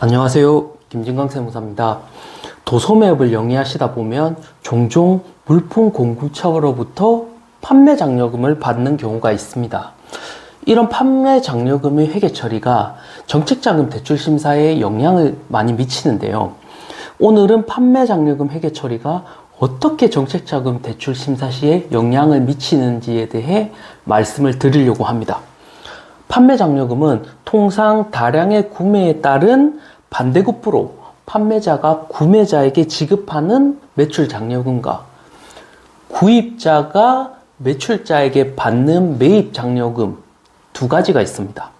안녕하세요. 김진광 세무사입니다. 도소매업을 영위하시다 보면 종종 물품 공급처로부터 판매 장려금을 받는 경우가 있습니다. 이런 판매 장려금의 회계 처리가 정책자금 대출 심사에 영향을 많이 미치는데요. 오늘은 판매 장려금 회계 처리가 어떻게 정책자금 대출 심사 시에 영향을 미치는지에 대해 말씀을 드리려고 합니다. 판매 장려금은 통상 다량의 구매에 따른 반대급부로 판매자가 구매자에게 지급하는 매출 장려금과 구입자가 매출자에게 받는 매입 장려금 두 가지가 있습니다.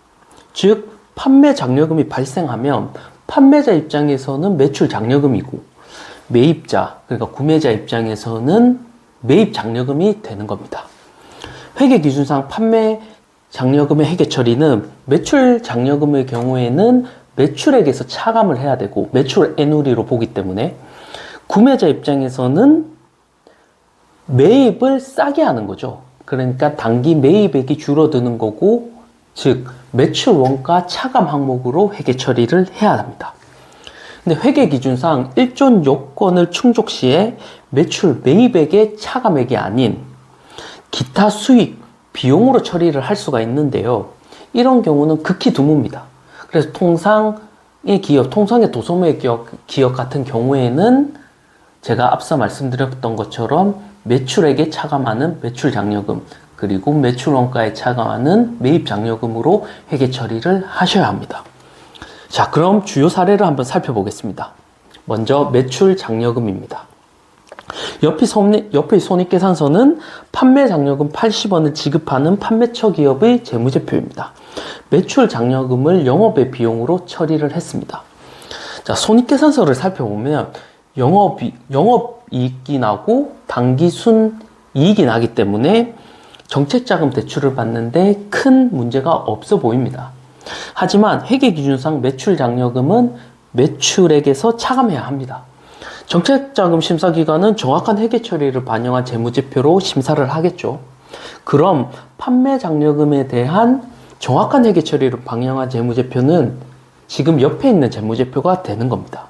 즉, 판매 장려금이 발생하면 판매자 입장에서는 매출 장려금이고 매입자, 그러니까 구매자 입장에서는 매입 장려금이 되는 겁니다. 회계 기준상 판매 장려금의 회계 처리는 매출 장려금의 경우에는 매출액에서 차감을 해야 되고 매출 애누리로 보기 때문에 구매자 입장에서는 매입을 싸게 하는 거죠. 그러니까 단기 매입액이 줄어드는 거고 즉 매출 원가 차감 항목으로 회계 처리를 해야 합니다. 근데 회계 기준상 일존 요건을 충족 시에 매출 매입액의 차감액이 아닌 기타 수익 비용으로 처리를 할 수가 있는데요. 이런 경우는 극히 드뭅니다. 그래서 통상의 기업, 통상의 도소매 기업, 기업 같은 경우에는 제가 앞서 말씀드렸던 것처럼 매출액에 차감하는 매출 장려금, 그리고 매출 원가에 차감하는 매입 장려금으로 회계 처리를 하셔야 합니다. 자, 그럼 주요 사례를 한번 살펴보겠습니다. 먼저 매출 장려금입니다. 옆의, 손익, 옆의 손익계산서는 판매 장려금 80원을 지급하는 판매처 기업의 재무제표입니다. 매출 장려금을 영업의 비용으로 처리를 했습니다. 자, 손익계산서를 살펴보면 영업, 영업이익이 나고 당기순 이익이 나기 때문에 정책자금 대출을 받는데 큰 문제가 없어 보입니다. 하지만 회계 기준상 매출 장려금은 매출액에서 차감해야 합니다. 정책자금 심사기관은 정확한 회계 처리를 반영한 재무제표로 심사를 하겠죠. 그럼 판매 장려금에 대한 정확한 회계 처리를 반영한 재무제표는 지금 옆에 있는 재무제표가 되는 겁니다.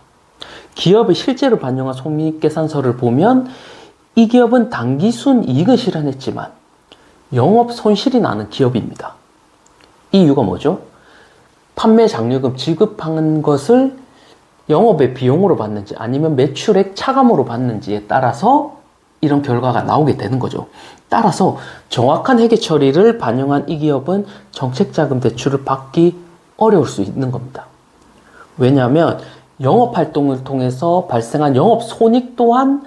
기업의 실제로 반영한 손익계산서를 보면 이 기업은 당기순 이익을 실현했지만 영업 손실이 나는 기업입니다. 이 이유가 뭐죠? 판매 장려금 지급한 것을 영업의 비용으로 받는지 아니면 매출액 차감으로 받는지에 따라서 이런 결과가 나오게 되는 거죠. 따라서 정확한 회계 처리를 반영한 이 기업은 정책자금 대출을 받기 어려울 수 있는 겁니다. 왜냐하면 영업 활동을 통해서 발생한 영업 손익 또한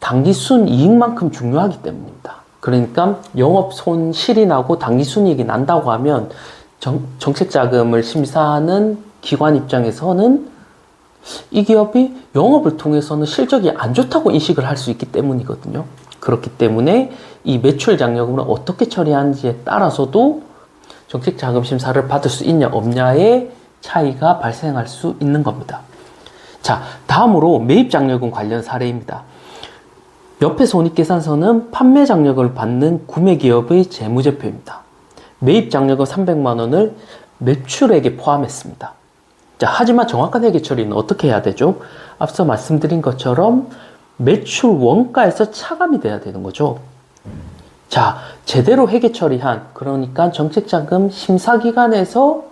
단기 순 이익만큼 중요하기 때문입니다. 그러니까 영업 손실이 나고 단기 순이익이 난다고 하면 정, 정책자금을 심사하는 기관 입장에서는 이 기업이 영업을 통해서는 실적이 안 좋다고 인식을 할 수 있기 때문이거든요. 그렇기 때문에 이 매출 장려금을 어떻게 처리하는지에 따라서도 정책 자금 심사를 받을 수 있냐 없냐의 차이가 발생할 수 있는 겁니다. 자, 다음으로 매입 장려금 관련 사례입니다. 옆에 손익계산서는 판매 장려금을 받는 구매 기업의 재무제표입니다. 매입 장려금 300만 원을 매출액에 포함했습니다. 자, 하지만 정확한 회계 처리는 어떻게 해야 되죠? 앞서 말씀드린 것처럼 매출 원가에서 차감이 돼야 되는 거죠. 자, 제대로 회계 처리한, 그러니까 정책자금 심사기관에서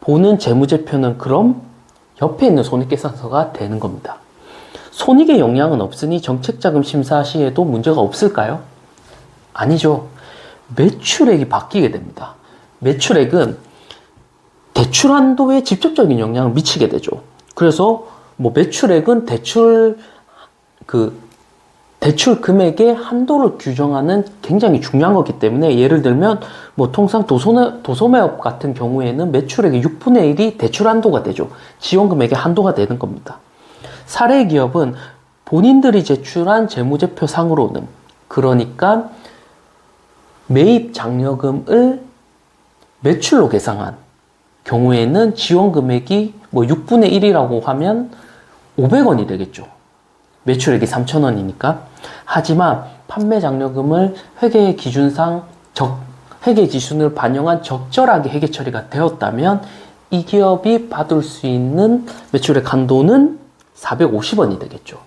보는 재무제표는 그럼 옆에 있는 손익계산서가 되는 겁니다. 손익에 영향은 없으니 정책자금 심사 시에도 문제가 없을까요? 아니죠. 매출액이 바뀌게 됩니다. 매출액은 대출 한도에 직접적인 영향을 미치게 되죠. 그래서 뭐 매출액은 대출 그 대출 금액의 한도를 규정하는 굉장히 중요한 거기 때문에 예를 들면 뭐 통상 도소매, 도소매업 같은 경우에는 매출액의 6분의 1이 대출 한도가 되죠. 지원 금액의 한도가 되는 겁니다. 사례 기업은 본인들이 제출한 재무제표 상으로는 그러니까 매입 장려금을 매출로 계상한 경우에는 지원 금액이 뭐 6분의 1이라고 하면 500원이 되겠죠. 매출액이 3,000원이니까. 하지만 판매 장려금을 회계 기준상 적, 회계 기준을 반영한 적절하게 회계 처리가 되었다면 이이 기업이 받을 수 있는 매출의 간도는 450원이 되겠죠.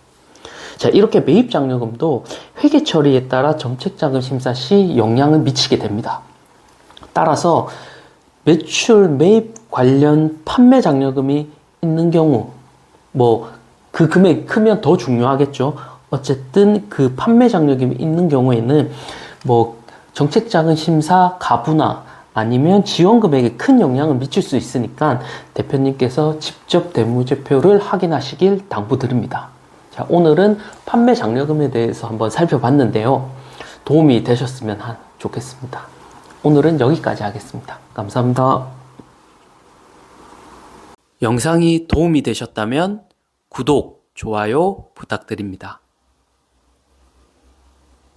자, 이렇게 매입 장려금도 회계 처리에 따라 정책자금 심사 시 영향을 미치게 됩니다. 따라서 매출 매입 관련 판매 장려금이 있는 경우 뭐 그 금액이 크면 더 중요하겠죠. 어쨌든 그 판매 장려금이 있는 경우에는 뭐 정책 자금 심사 가부나 아니면 지원 금액에 큰 영향을 미칠 수 있으니까 대표님께서 직접 대무제표를 확인하시길 당부드립니다. 자, 오늘은 판매 장려금에 대해서 한번 살펴봤는데요. 도움이 되셨으면 한- 좋겠습니다. 오늘은 여기까지 하겠습니다. 감사합니다. 영상이 도움이 되셨다면 구독, 좋아요 부탁드립니다.